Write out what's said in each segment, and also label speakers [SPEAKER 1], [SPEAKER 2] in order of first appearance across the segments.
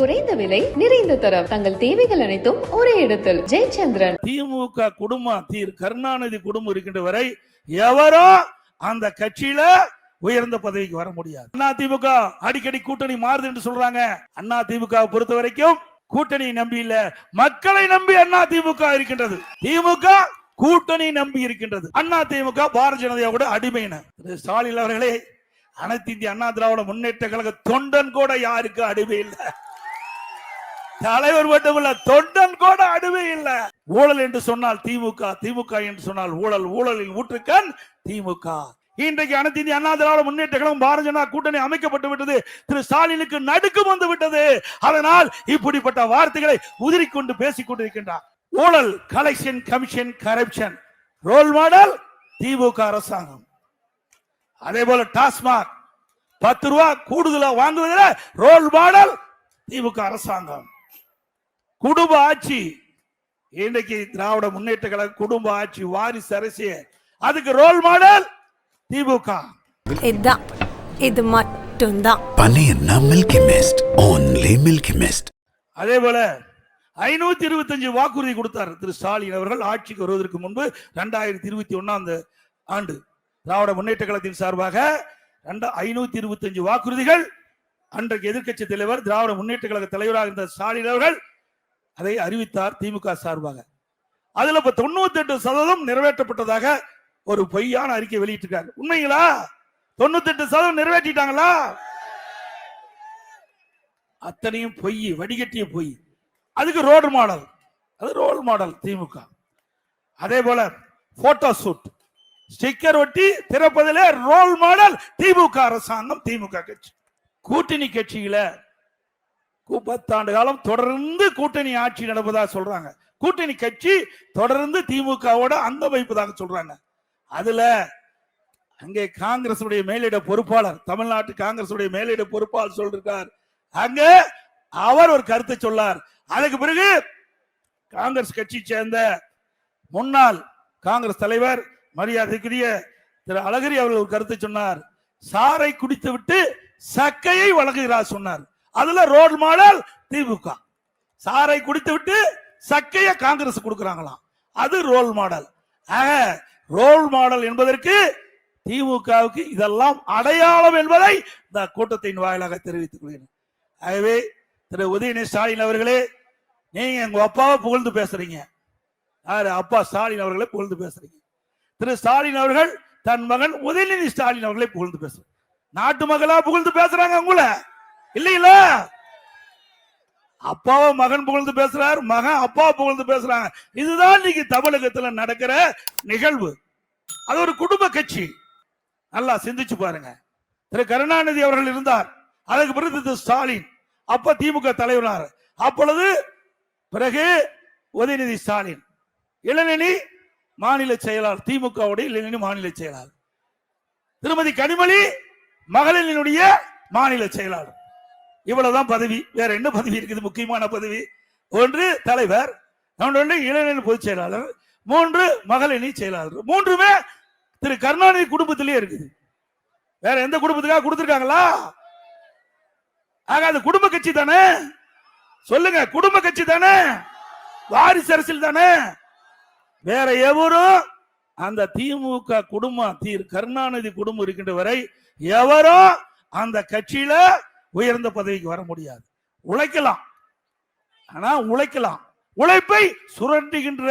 [SPEAKER 1] குறைந்த விலை நிறைந்த தரம். தங்கள் தேவைகள் அனைத்தும் ஒரே இடத்தில். ஜெயச்சந்திரன்.
[SPEAKER 2] திமுக குடும்பம் தீர் கருணாநிதி குடும்பம் இருக்கின்ற வரை எவரோ அந்த கட்சியில உயர்ந்த பதவிக்கு வர முடியாது. அண்ணா திமுக அடிக்கடி கூட்டணி மாறுது என்று சொல்றாங்க. அண்ணா திமுக பொறுத்த வரைக்கும் கூட்டணி நம்பி இல்ல. மக்களை நம்பி அண்ணா திமுக இருக்கின்றது. திமுக கூட்டணி நம்பி இருக்கின்றது. அண்ணா திமுக பாரதிய ஜனதாவோட அடிமையின. ஸ்டாலின் அவர்களே அனைத்து இந்திய அண்ணா திராவிட முன்னேற்ற கழக தொண்டன் கூட யாருக்கு அடிமை இல்லை? தலைவர் மட்டுமல்ல தொண்டன் கூட அடுவே இல்லை. ஊழல் என்று சொன்னால் திமுக திமுக என்று சொன்னால் ஊழல் ஊழலில் ஊற்றுக்கண் திமுக. இன்றைக்கு அனைத்து இந்திய அண்ணா திராவிட முன்னேற்ற கழகம் பாரதிய ஜனதா கூட்டணி அமைக்கப்பட்டு விட்டது. திரு ஸ்டாலினுக்கு நடுக்கம் வந்து விட்டது. அதனால் இப்படிப்பட்ட வார்த்தைகளை உதிரிக்கொண்டு பேசிக் கொண்டிருக்கின்றார். ஊழல் collection commission corruption role model DMK அரசாங்கம். அதே போல டாஸ்மாக். பத்து ரூபா கூடுதலா வாங்குவதில் ரோல் மாடல் திமுக அரசாங்கம். குடும்ப ஆட்சி. இன்றைக்கு திராவிட முன்னேற்ற கழக குடும்ப ஆட்சி வாரிசு அரசியல் அதுக்கு ரோல் மாடல் திமுக.
[SPEAKER 3] இது மட்டும்தான்.
[SPEAKER 4] பனையன்னா Milky Mist only Milky Mist
[SPEAKER 2] அதே போல ஐநூத்தி இருபத்தஞ்சு வாக்குறுதி கொடுத்தார் திரு ஸ்டாலின் அவர்கள் ஆட்சிக்கு வருவதற்கு முன்பு ரெண்டாயிரத்தி இருபத்தி ஒன்னாம் ஆண்டு. திராவிட முன்னேற்ற கழகத்தின் சார்பாக ரெண்டா ஐநூத்தி இருபத்தஞ்சு வாக்குறுதிகள். அன்றைக்கு எதிர்க்கட்சி தலைவர் திராவிட முன்னேற்ற கழக தலைவராக இருந்த ஸ்டாலின் அவர்கள் அதை அறிவித்தார் திமுக சார்பாக. அதுல இப்ப தொண்ணூத்தி எட்டு சதவீதம் நிறைவேற்றப்பட்டதாக ஒரு பொய்யான அறிக்கை வெளியிட்டிருக்காரு. உண்மைங்களா? தொண்ணூத்தி எட்டு சதவீதம் நிறைவேற்றிட்டாங்களா? அத்தனையும் பொய் வடிகட்டிய பொய். அதுக்கு ரோல் மாடல் அது ரோல் மாடல் திமுக. அதே போல போட்டோ ஷூட் ஸ்டிக்கர் ஒட்டி திறப்பதிலே ரோல் மாடல் திமுக அரசாங்கம் திமுக கட்சி. கூட்டணி கட்சியில பத்தாண்டு காலம் தொடர்ந்து கூட்டணி ஆட்சி நடப்பதாக சொல்றாங்க. கூட்டணி கட்சி தொடர்ந்து திமுகவோட அந்த வைப்பதாக சொல்றாங்க. அதுல அங்கே காங்கிரஸ் மேலிட பொறுப்பாளர் தமிழ்நாட்டு காங்கிரஸ் மேலிட பொறுப்பாளர் சொல்றார் அங்க அவர் ஒரு கருத்தை சொன்னார் அதுக்கு பிறகு காங்கிரஸ் கட்சி சேர்ந்த முன்னாள் காங்கிரஸ் தலைவர் மரியாதைக்குரிய திரு அழகிரி அவர்கள் ஒரு கருத்தை சொன்னார். சாரை குடித்து விட்டு சக்கையை வழங்குகிறார் சொன்னார். அதுல ரோல் மாடல் திமுக. சாரை குடித்து விட்டு சக்கைய காங்கிரஸ் கொடுக்குறாங்களாம். அது ரோல் மாடல். ஆக ரோல் மாடல் என்பதற்கு திமுகவுக்கு இதெல்லாம் அடையாளம் என்பதை இந்த கூட்டத்தின் வாயிலாக தெரிவித்துக் கொள்கிறேன். ஆகவே திரு உதயநிதி ஸ்டாலின் அவர்களே நீங்க எங்க அப்பாவை புகழ்ந்து பேசுறீங்க. யாரு? அப்பா ஸ்டாலின் அவர்களை புகழ்ந்து பேசுறீங்க. திரு ஸ்டாலின் அவர்கள் தன் மகன் உதயநிதி ஸ்டாலின் அவர்களை புகழ்ந்து பேசுறாங்க நாட்டு மகளா புகழ்ந்து பேசுறாங்க உங்களை? இல்லைங்களா அப்பாவை மகன் புகழ்ந்து பேசுறார் மகன் அப்பா புகழ்ந்து பேசுறாங்க. இதுதான் இன்னைக்கு தமிழகத்துல நடக்கிற நிகழ்வு. அது ஒரு குடும்ப கட்சி. நல்லா சிந்திச்சு பாருங்க. திரு கருணாநிதி அவர்கள் இருந்தார். அதுக்கு பிறகு திரு ஸ்டாலின். அப்ப திமுக தலைவரார். அப்பொழுது பிறகு உதயநிதி ஸ்டாலின். இளநிலை மாநில செயலாளர் திமுகவுடைய இளநிலை மாநில செயலாளர். திருமதி கனிமொழி மகளிரினுடைய மாநில செயலாளர். இவ்வளவுதான் பதவி. வேற என்ன பதவி இருக்குது? முக்கியமான பதவி. ஒன்று தலைவர். இன்னொன்று இளைஞர் பொதுச் செயலாளர். மூன்று மகளிரணி செயலாளர். மூன்றுமே திரு கருணாநிதி குடும்பத்திலேயே இருக்குது. வேற எந்த குடும்பத்துக்காக கொடுத்துருக்காங்களா? ஆக அது குடும்ப கட்சி தானே? சொல்லுங்க குடும்ப கட்சி தானே? வாரிசு அரசியல் தானே? வேற எவரும் அந்த திமுக குடும்பம் தீர் கருணாநிதி குடும்பம் இருக்கின்ற வரை எவரும் அந்த கட்சியில உயர்ந்த பதவிக்கு வர முடியாது. உழைக்கலாம். ஆனா உழைக்கலாம். உழைப்பை சுரண்டுகின்ற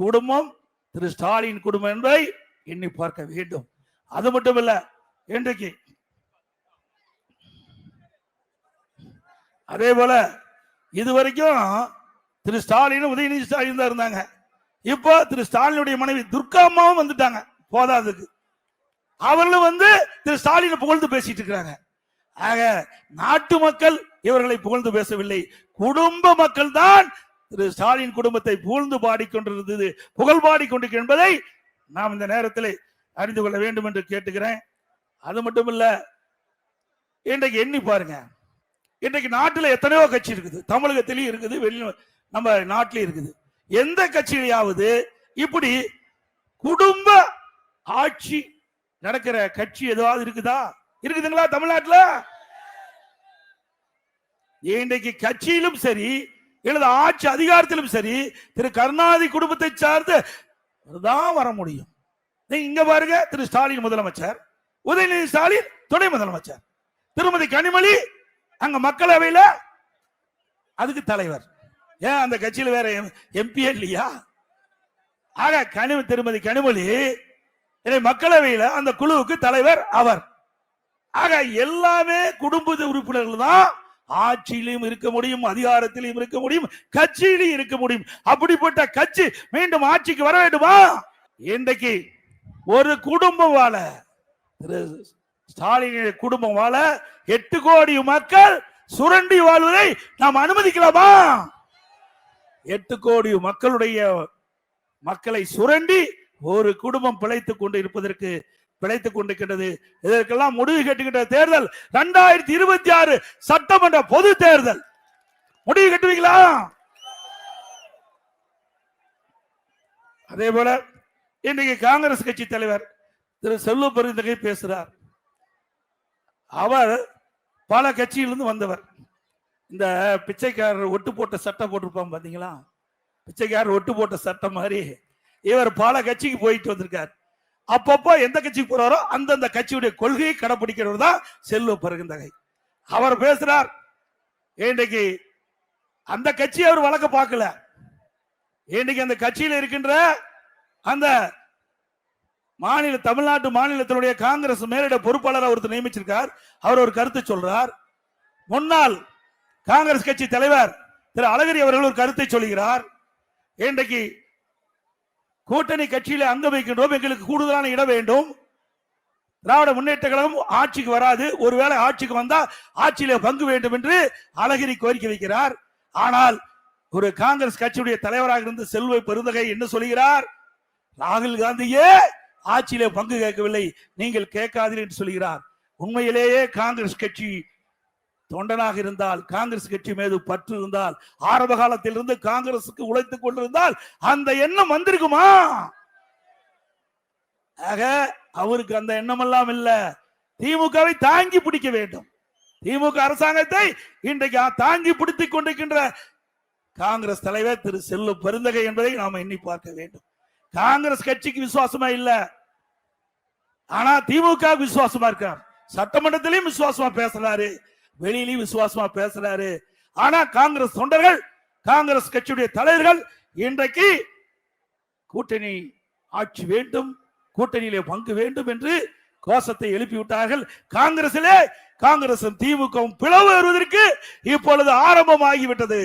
[SPEAKER 2] குடும்பம் திரு ஸ்டாலின் குடும்பம் என்பதை எண்ணி பார்க்க வேண்டும். அது மட்டுமல்ல இன்றைக்கு அதே போல இதுவரைக்கும் திரு ஸ்டாலின் உதயநிதி ஸ்டாலின் தான் இருந்தாங்க. இப்போ திரு ஸ்டாலினுடைய மனைவி துர்கா அம்மாவும் வந்துட்டாங்க. போதாதுக்கு. அவர்களும் வந்து திரு ஸ்டாலினை புகழ்ந்து பேசிட்டு இருக்கிறாங்க. ஆக நாட்டு மக்கள் இவர்களை புகழ்ந்து பேசவில்லை. குடும்ப மக்கள் தான் திரு ஸ்டாலின் குடும்பத்தை புகழ்ந்து பாடிக்கொண்டிருந்தது புகழ் பாடிக்கொண்டிருக்க என்பதை நாம் இந்த நேரத்தில் அறிந்து கொள்ள வேண்டும் என்று கேட்டுக்கிறேன். அது மட்டும் இல்ல இன்றைக்கு எண்ணி பாருங்க. இன்றைக்கு நாட்டில் எத்தனையோ கட்சி இருக்குது. தமிழகத்திலையும் இருக்குது வெளி நம்ம நாட்டிலையும் இருக்குது. எந்த கட்சியிலையாவது இப்படி குடும்ப ஆட்சி நடக்கிற கட்சி எதுவாவது இருக்குதா? இருக்குதுங்களா தமிழ்நாட்டில்? இன்றைக்கு கட்சியிலும் சரி எழுத ஆட்சி அதிகாரத்திலும் சரி திரு கருணாநிதி குடும்பத்தை சார்ந்து தான் வர முடியும். நீங்க இங்க பாருங்க திரு ஸ்டாலின் முதலமைச்சர் உதயநிதி ஸ்டாலின் துணை முதலமைச்சர். திருமதி கனிமொழி அங்க மக்களவையில அதுக்கு தலைவர். ஏன் அந்த கட்சியில் வேற எம்பி இல்லையா? ஆக கனி திருமதி கனிமொழி மக்களவையில அந்த குழுவுக்கு தலைவர் அவர். ஆக எல்லாமே குடும்ப உறுப்பினர்கள் தான் ஆட்சியிலும் இருக்க முடியும் அதிகாரத்திலும் இருக்க முடியும் கட்சியிலும் இருக்க முடியும். அப்படிப்பட்ட கட்சி மீண்டும் ஆட்சிக்கு வர வேண்டுமா? இன்றைக்கு ஒரு குடும்பம் வாழ ஸ்டாலின் குடும்பம் வாழ எட்டு கோடி மக்கள் சுரண்டி வாழ்வதை நாம் அனுமதிக்கலாமா? எட்டு கோடி மக்களுடைய மக்களை சுரண்டி ஒரு குடும்பம் பிழைத்துக் கொண்டு இருப்பதற்கு பிழைத்துக் கொண்டிருக்கின்றது. இதற்கெல்லாம் முடிவு கட்டுகின்ற தேர்தல் இரண்டாயிரத்தி இருபத்தி ஆறு சட்டமன்ற பொது தேர்தல். முடிவு கட்டுவீங்களா? அதே போல இன்றைக்கு காங்கிரஸ் கட்சி தலைவர் திரு செல்வ பெருந்தகை பேசுறார். அவர் பல கட்சியிலிருந்து வந்தவர். இந்த பிச்சைக்காரர் ஒட்டு போட்ட சட்டை போட்டிருப்பான் பார்த்தீங்களா பிச்சைக்காரர் ஒட்டு போட்ட சட்டம் மாதிரி இவர் பல கட்சிக்கு போயிட்டு வந்திருக்கார். அப்பப்போ எந்த கட்சிக்கு போறாரோ அந்தந்த கட்சியுடைய கொள்கையை கடைபிடிக்கிறவர் தான் செல்வ பருகந்தகை அவர் பேசுறார் இன்றைக்கு அந்த கட்சி அவர் வழக்க பார்க்கல. இன்னைக்கு அந்த கட்சியில் இருக்கின்ற அந்த மாநில தமிழ்நாட்டு மாநிலத்தினுடைய காங்கிரஸ் மேலிட பொறுப்பாளர் ஒருத்தர் நியமிச்சிருக்கார். அவர் ஒரு கருத்து சொல்றார். முன்னாள் காங்கிரஸ் கட்சி தலைவர் திரு அழகிரி அவர்கள் ஒரு கருத்தை சொல்கிறார். இன்றைக்கு கூட்டணி கட்சியில அங்க வைக்கின்றோம். எங்களுக்கு கூடுதலான இடம் வேண்டும். திராவிட முன்னேற்ற கழகம் ஆட்சிக்கு வராது. ஒருவேளை ஆட்சிக்கு வந்தா ஆட்சியில பங்கு வேண்டும் என்று அழகிரி கோரிக்கை வைக்கிறார். ஆனால் ஒரு காங்கிரஸ் கட்சியுடைய தலைவராக இருந்து செல்வ பெருந்தகை என்ன சொல்கிறார்? ராகுல் காந்தியே ஆட்சியிலே பங்கு கேட்கவில்லை. நீங்கள் கேட்காதீர்கள் என்று சொல்கிறார். உண்மையிலேயே காங்கிரஸ் கட்சி தொண்டனாக இருந்தால் காங்கிரஸ் கட்சி மீது பற்று இருந்தால் ஆரம்ப காலத்தில் இருந்து காங்கிரசுக்கு உழைத்துக் கொண்டிருந்தால் அந்த எண்ணம் வந்திருக்குமா? ஆக அவருக்கு அந்த எண்ணம் எல்லாம் இல்ல. திமுகவை தாங்கி பிடிக்க வேண்டும். திமுக அரசாங்கத்தை இன்றைக்கு தாங்கி பிடித்துக் கொண்டிருக்கின்ற காங்கிரஸ் தலைவர் திரு செல்லு பெருந்தகை என்பதை நாம எண்ணி பார்க்க வேண்டும். காங்கிரஸ் கட்சிக்கு விசுவாசமா இல்ல. ஆனா திமுக விசுவாசமா இருக்கார். சட்டமன்றத்திலையும் விசுவாசமா பேசுறாரு. வெளியிலையும் விசுவாசமா பேசுறாரு. ஆனா காங்கிரஸ் தொண்டர்கள் காங்கிரஸ் கட்சியுடைய தலைவர்கள் இன்றைக்கு கூட்டணி ஆட்சி வேண்டும் கூட்டணியிலே பங்கு வேண்டும் என்று கோஷத்தை எழுப்பி விட்டார்கள் காங்கிரசிலே காங்கிரசும் திமுகவும் பிளவு வருவதற்கு இப்பொழுது ஆரம்பமாகிவிட்டது.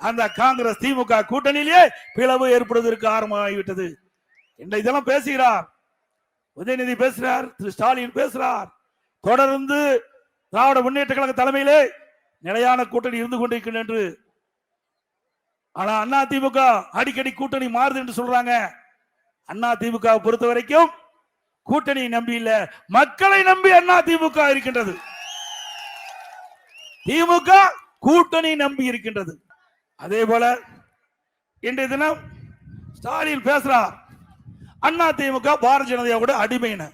[SPEAKER 2] அந்த காங்கிரஸ் திமுக கூட்டணியிலே பிளவு ஏற்படுவதற்கு ஆரம்பமாகிவிட்டது. இன்றைய தினம் பேசுகிறார். உதயநிதி பேசுகிறார் திரு ஸ்டாலின் பேசுகிறார் தொடர்ந்து திராவிட முன்னேற்ற கழக தலைமையிலே நிலையான கூட்டணி இருந்து கொண்டிருக்கின்றன என்று. ஆனா அண்ணா திமுக அடிக்கடி கூட்டணி மாறுது என்று சொல்றாங்க. அண்ணா திமுக பொறுத்த வரைக்கும் கூட்டணி நம்பி இல்ல. மக்களை நம்பி அண்ணா திமுக இருக்கின்றது. திமுக கூட்டணி நம்பி இருக்கின்றது. அதே போல இன்றைய தினம் ஸ்டாலின் பேசுறார். அண்ணா திமுக பாரதிய ஜனதாவோட அடிமையின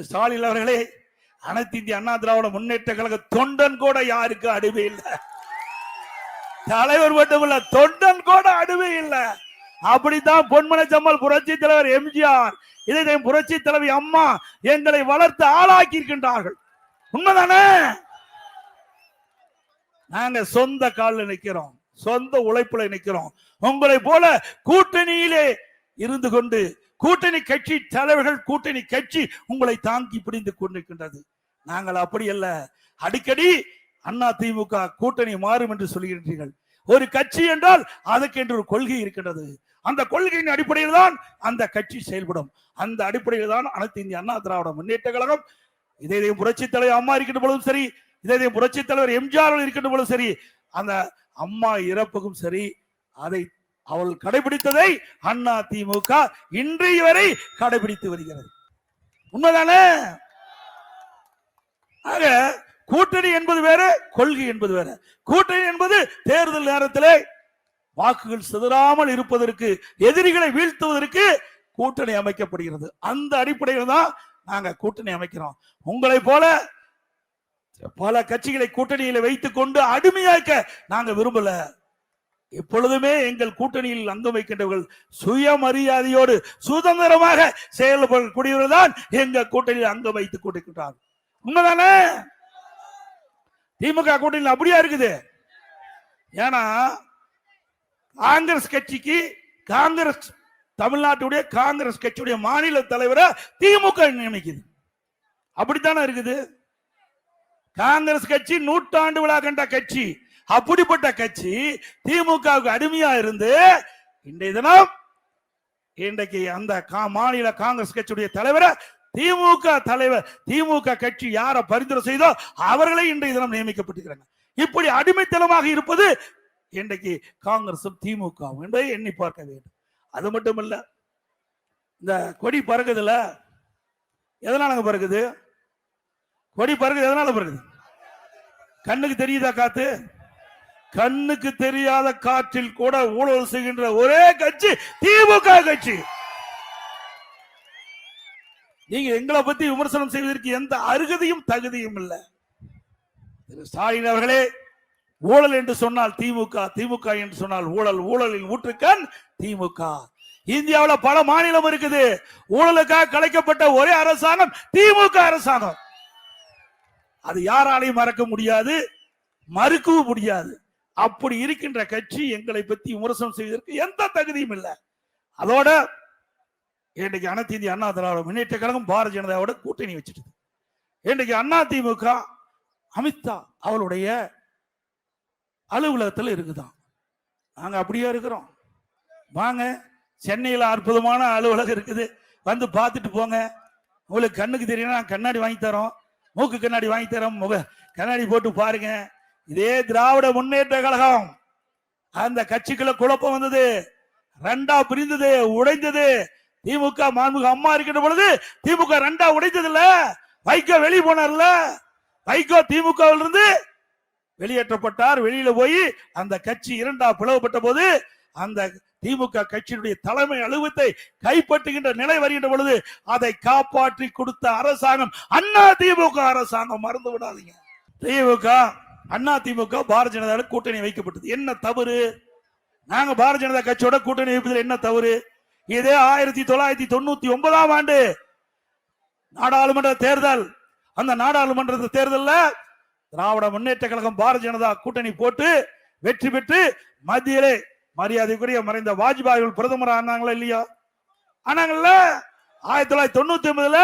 [SPEAKER 2] ஸ்டாலின் அவர்களே அனைத்து இந்திய அண்ணா திராவிட முன்னேற்ற கழக தொண்டன் கூட யாருக்கு அடிமை இல்லை? தலைவர் மட்டுமல்ல தொண்டன் கூட அடிமை இல்லை. அப்படித்தான் பொன்மலை ஜம்மல் புரட்சி தலைவர் எம்ஜிஆர் இதை புரட்சி தலைவி அம்மா எங்களை வளர்த்து ஆளாக்கி இருக்கின்றார்கள் உண்மைதானே? நாங்க சொந்த காலில் நிக்கிறோம் சொந்த உழைப்புல நிக்கிறோம். உங்களை போல கூட்டணியிலே இருந்து கொண்டு கூட்டணி கட்சி தலைவர்கள் கூட்டணி கட்சி உங்களை தாங்கி பிடிந்து கொண்டிருக்கின்றது. நாங்கள் அப்படி அல்ல. அடிக்கடி அண்ணா திமுக கூட்டணி மாறும் என்று சொல்கின்றீர்கள் ஒரு கட்சி என்றால் அதுக்கு என்று ஒரு கொள்கை இருக்கின்றது. அந்த கொள்கையின் அடிப்படையில் தான் அந்த கட்சி செயல்படும். அந்த அடிப்படையில் தான் அனைத்து இந்திய அண்ணா திராவிட முன்னேற்ற கழகம் இதே இதே புரட்சி தலைவர் அம்மா இருக்கின்ற பொழுதும் சரி இதே இதே புரட்சி தலைவர் எம்ஜிஆர் இருக்கின்ற பொழுதும் சரி அந்த அம்மா இறப்புக்கும் சரி அதை அவள் கடைபிடித்ததை அண்ணா திமுக இன்றைய வரை கடைபிடித்து வருகிறது. உண்மைதானே? ஆக கூட்டணி என்பது வேற கொள்கை என்பது வேற. கூட்டணி என்பது தேர்தல் நேரத்திலே வாக்குகள் சிதறாமல் இருப்பதற்கு எதிரிகளை வீழ்த்துவதற்கு கூட்டணி அமைக்கப்படுகிறது. அந்த அடிப்படையில் தான் நாங்க கூட்டணி அமைக்கிறோம். உங்களை போல பல கட்சிகளை கூட்டணியில வைத்துக் கொண்டு அடிமையாக்க நாங்க விரும்பல. எப்பொழுதுமே எங்கள் கூட்டணியில் அங்கம் வைக்கின்றவர்கள் சுயமரியாதையோடு சுதந்திரமாக செயல்படக்கூடியவர்கள் தான் எங்க கூட்டணியில் அங்கம் வைத்துக் கொண்டிருக்கிறார் உண்மைதானே? திமுக கூட்டணியில் அப்படியா இருக்குது? ஏன்னா காங்கிரஸ் கட்சிக்கு காங்கிரஸ் தமிழ்நாட்டுடைய காங்கிரஸ் கட்சியுடைய மாநில தலைவரை திமுக நியமிக்குது. அப்படித்தானே இருக்குது? காங்கிரஸ் கட்சி நூற்றாண்டு விழா கண்ட கட்சி. அப்படிப்பட்ட கட்சி திமுகவுக்கு அடிமையா இருந்து இன்றைய தினம் இன்றைக்கு அந்த கா- மாநில காங்கிரஸ் கட்சியுடைய தலைவரை திமுக தலைவர் திமுக கட்சி யாரை பரிந்துரை செய்தோ அவர்களே இன்றைய தினம் நியமிக்கப்பட்டிருக்கிறாங்க. இப்படி அடிமைத்தனமாக இருப்பது இன்றைக்கு காங்கிரசும் திமுகவும் என்பதை எண்ணி பார்க்க வேண்டும். அது மட்டும் இல்ல இந்த கொடி பறக்குதுல எதனால பறக்குது? கொடி பறக்குது எதனால பறக்குது? கண்ணுக்கு தெரியுதா காத்து? கண்ணுக்கு தெரியாத காற்றில் கூட ஊழல் செய்கின்ற ஒரே கட்சி திமுக கட்சி. நீங்க எங்களை பத்தி விமர்சனம் செய்வதற்கு எந்த அருகதையும் தகுதியும் இல்லை. திரு ஸ்டாலின் அவர்களே ஊழல் என்று சொன்னால் திமுக திமுக என்று சொன்னால் ஊழல் ஊழலில் ஊற்றுக்கண் திமுக. இந்தியாவில் பல மாநிலம் இருக்குது. ஊழலுக்காக கலைக்கப்பட்ட ஒரே அரசாங்கம் திமுக அரசாங்கம். அது யாராலையும் மறக்க முடியாது மறுக்கவும் முடியாது. அப்படி இருக்கின்ற கட்சி எங்களை பத்தி விமர்சனம் செய்வதற்கு எந்த தகுதியும் இல்லை. அதோட இன்றைக்கு அனைத்து இந்திய அண்ணா திராவிட முன்னேற்ற கழகம் பாரதிய ஜனதாவோட கூட்டணி வச்சுட்டு இன்றைக்கு அண்ணா திமுக அமித்ஷா அவளுடைய அலுவலகத்தில் இருக்குதான் நாங்கள் அப்படியே இருக்கிறோம். வாங்க சென்னையில் அற்புதமான அலுவலகம் இருக்குது. வந்து பார்த்துட்டு போங்க. உங்களுக்கு கண்ணுக்கு தெரியும் கண்ணாடி வாங்கி தரோம். மூக்கு கண்ணாடி வாங்கி தரோம். முக கண்ணாடி போட்டு பாருங்கள் இதே திராவிட முன்னேற்ற கழகம். அந்த கட்சிக்குள்ள குழப்பம் வந்தது. ரெண்டா பிரிந்தது உடைந்தது. திமுக மாண்புக அம்மா இருக்கின்ற பொழுது திமுக ரெண்டா உடைந்தது இல்ல வைகோ வெளியே போனார்ல. வைகோ திமுகவில் இருந்து வெளியேற்றப்பட்டார். வெளியில போய் அந்த கட்சி இரண்டா பிளவுபட்ட போது அந்த திமுக கட்சியினுடைய தலைமை அலுவலகத்தை கைப்பற்றுகின்ற நிலை வருகின்ற பொழுது அதை காப்பாற்றி கொடுத்த அரசாங்கம் அண்ணா திமுக அரசாங்கம். மறந்து விடாதீங்க. திமுக அண்ணா திமுக பாரதிய ஜனதா கூட்டணி வைக்கப்பட்டது. என்ன தவறு? நாங்க பாரதிய ஜனதா கட்சியோட கூட்டணி வைப்பதில் என்ன தவறு? இதே ஆயிரத்தி தொள்ளாயிரத்தி தொண்ணூத்தி ஒன்பதாம் ஆண்டு நாடாளுமன்ற தேர்தல். அந்த நாடாளுமன்ற தேர்தலில் திராவிட முன்னேற்ற கழகம் பாரதிய ஜனதா கூட்டணி போட்டு வெற்றி பெற்று மத்தியிலே மரியாதைக்குரிய மறைந்த வாஜ்பாய் அவர்கள் பிரதமர் ஆனாங்களா இல்லையா? ஆனாங்கல்ல ஆயிரத்தி தொள்ளாயிரத்தி தொண்ணூத்தி ஒன்பதுல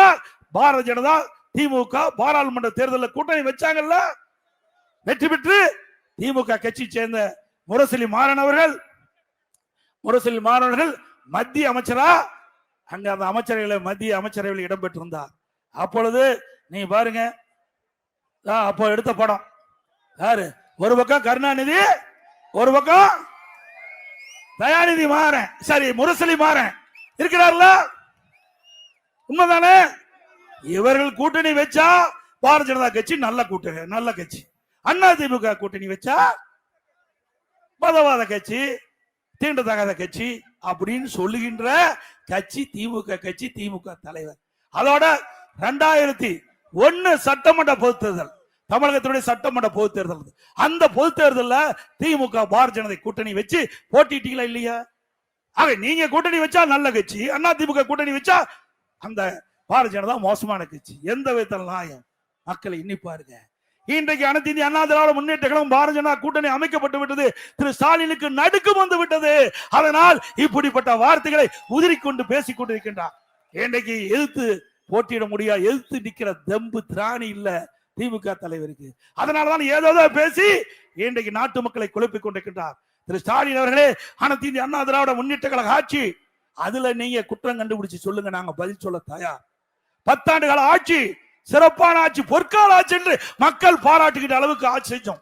[SPEAKER 2] பாரதிய ஜனதா திமுக பாராளுமன்ற தேர்தலில் கூட்டணி வச்சாங்கல்ல. வெற்றி பெற்று திமுக கட்சி சேர்ந்த முரசொலி மாறன் அவர்கள் முரசொலி மாறன் மத்திய அமைச்சரா? அங்க அந்த அமைச்சரவையில மத்திய அமைச்சரவையில் இடம்பெற்றிருந்தார் அப்பொழுது நீ பாருங்க ஆ, அப்போ எடுத்த படம். யாரு? ஒரு பக்கம் கருணாநிதி ஒரு பக்கம் தயாநிதி மாறன். சரி முரசொலி மாறன். இருக்கிறார்ல? உண்மைதானே? இவர்கள் கூட்டணி வச்சா பாரதிய ஜனதா கட்சி நல்ல கூட்டணி நல்ல கட்சி. அண்ணா திமுக கூட்டணி வச்சா மதவாத கட்சி தீண்டத்தகாத கட்சி அப்படின்னு சொல்லுகின்ற கட்சி திமுக கட்சி திமுக தலைவர். அதோட ரெண்டாயிரத்தி ஒன்னு சட்டமன்ற பொது தேர்தல் தமிழகத்தினுடைய சட்டமன்ற பொது தேர்தல் அந்த பொதுத் தேர்தலில் திமுக பாரதிய ஜனதா கூட்டணி வச்சு போட்டிட்டீங்களா இல்லையா? ஆக நீங்க கூட்டணி வச்சா நல்ல கட்சி அண்ணா திமுக கூட்டணி வச்சா அந்த பாரதிய ஜனதா மோசமான கட்சி. எந்த விதத்தில் நியாயம்? மக்களை இன்னி பாருங்க இன்றைக்கு அனைத்து இந்திய அண்ணா திராவிட முன்னேற்ற கழகம் பாரதிய ஜனதா கூட்டணி அமைக்கப்பட்டு விட்டது. திரு ஸ்டாலினுக்கு நடுக்கம் வந்து விட்டது. அதனால் இப்படிப்பட்ட வார்த்தைகளை உதிரிக்கொண்டு பேசிக் கொண்டிருக்கின்றார். இன்றைக்கு எதிர்த்து போட்டியிட முடியாது எதிர்த்து நிக்கிற தெம்பு திராணி இல்ல திமுக தலைவருக்கு. அதனாலதான் ஏதோ பேசி இன்றைக்கு நாட்டு மக்களை குழப்பிக் கொண்டிருக்கின்றார். திரு ஸ்டாலின் அவர்களே அனைத்து இந்திய அண்ணா திராவிட முன்னேற்ற கழக ஆட்சி அதுல நீங்க குற்றம் கண்டுபிடிச்சு சொல்லுங்க நாங்க பதில் சொல்ல தயார். பத்தாண்டு கால ஆட்சி சிறப்பான ஆட்சி பொற்கால ஆட்சி என்று மக்கள் பாராட்டுகின்ற அளவுக்கு ஆட்சி செஞ்சோம்.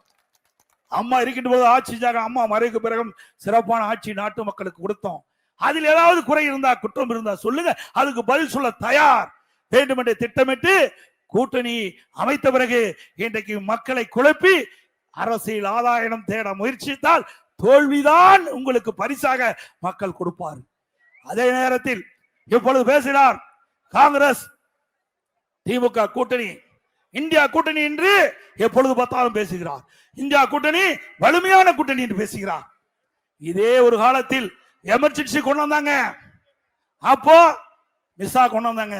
[SPEAKER 2] அம்மா இருக்கின்ற போது ஆட்சி செஞ்சாங்க. அம்மா மறைவுக்கு பிறகும் சிறப்பான ஆட்சி நாட்டு மக்களுக்கு கொடுத்தோம். அதில் ஏதாவது குறை இருந்தா குற்றம் இருந்தா சொல்லுங்க. அதுக்கு பதில் சொல்ல தயார். வேண்டுமென்றே திட்டமிட்டு கூட்டணி அமைத்த பிறகு இன்றைக்கு மக்களை குழப்பி அரசியல் ஆதாயம் தேட முயற்சித்தால் தோல்விதான் உங்களுக்கு பரிசாக மக்கள் கொடுப்பார் அதே நேரத்தில் இப்பொழுது பேசினார் காங்கிரஸ் திமுக கூட்டணி இந்தியா கூட்டணி என்று எப்பொழுது பார்த்தாலும் பேசுகிறார். இந்தியா கூட்டணி வலிமையான கூட்டணி என்று பேசுகிறார். இதே ஒரு காலத்தில் எமர்ஜென்சி கொண்டு வந்தாங்க. அப்போ மிஸ்ஸா கொண்டு வந்தாங்க.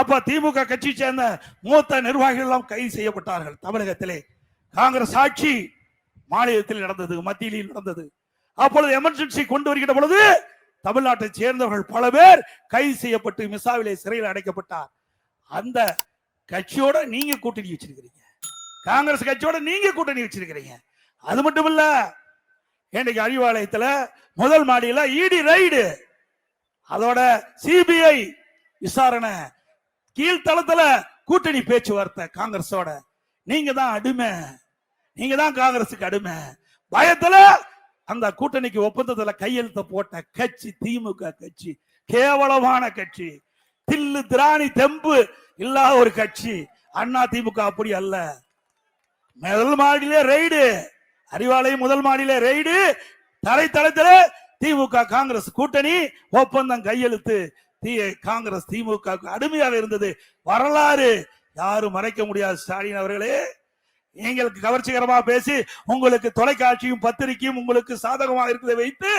[SPEAKER 2] அப்ப திமுக கட்சி சேர்ந்த மூத்த நிர்வாகிகள் எல்லாம் கைது செய்யப்பட்டார்கள் தமிழகத்திலே. காங்கிரஸ் ஆட்சி மாநிலத்தில் நடந்தது மத்தியில் நடந்தது. அப்பொழுது எமர்ஜென்சி கொண்டு வருகிற பொழுது தமிழ்நாட்டை சேர்ந்தவர்கள் பல பேர் கைது செய்யப்பட்டு மிசாவிலே சிறையில் அடைக்கப்பட்டார். அந்த கட்சியோட நீங்க கூட்டணி வச்சிருக்கிறீங்க. காங்கிரஸ் கட்சியோட நீங்க கூட்டணி வச்சிருக்கிறீங்க. அது மட்டும் இல்ல இன்னைக்கு அறிவாலயத்துல முதல் மாடியில இடி ரைடு அதோட சிபிஐ விசாரணை. கீழ்த்தளத்துல கூட்டணி பேச்சுவார்த்தை காங்கிரஸோட. நீங்க தான் அடிமை. நீங்க தான் காங்கிரசுக்கு அடிமை. பயத்துல அந்த கூட்டணிக்கு ஒப்பந்தத்துல கையெழுத்த போட்ட கட்சி திமுக கட்சி கேவலமான கட்சி. தில்லு திராணி தெம்பு இல்லாத ஒரு கட்சி. அண்ணா திமுக அப்படி அல்ல. முதல் மாடியிலே ரெய்டு. அறிவாலயம் முதல் மாடியிலே ரெய்டு. தரைத்தளத்திலே திமுக காங்கிரஸ் கூட்டணி. ஒப்பந்தம் கையெழுத்து. தி காங்கிரஸ் திமுக அடிமையாக இருந்தது. வரலாறு. யாரும் மறைக்க முடியாது ஸ்டாலின் அவர்களே. எங்களுக்கு கவர்ச்சிகரமாக பேசி உங்களுக்கு தொலைக்காட்சியும் பத்திரிகையும் உங்களுக்கு சாதகமாக இருக்கிறதை வைத்து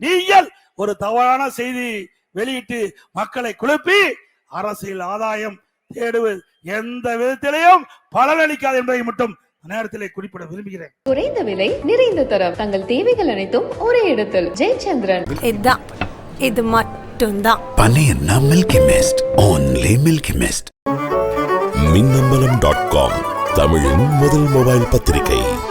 [SPEAKER 2] நீங்கள் ஒரு தவறான செய்தி வெளியிட்டு மக்களை குழப்பி அரசியல் ஆதாயம் தேடுவது எந்த விதத்திலையும் பலனளிக்காது என்பதை மட்டும் நேரத்திலே குறிப்பிட விரும்புகிறேன்.
[SPEAKER 1] குறைந்த விலை நிறைந்த தரம். தங்கள் தேவைகள் அனைத்தும் ஒரே இடத்தில். ஜெயச்சந்திரன்.
[SPEAKER 3] இதான். இது மட்டும்தான்.
[SPEAKER 4] Panina Milky Mist. Only Milky Mist.
[SPEAKER 5] Minnambalam dot com தமிழின் முதல் மொபைல் பத்திரிகை.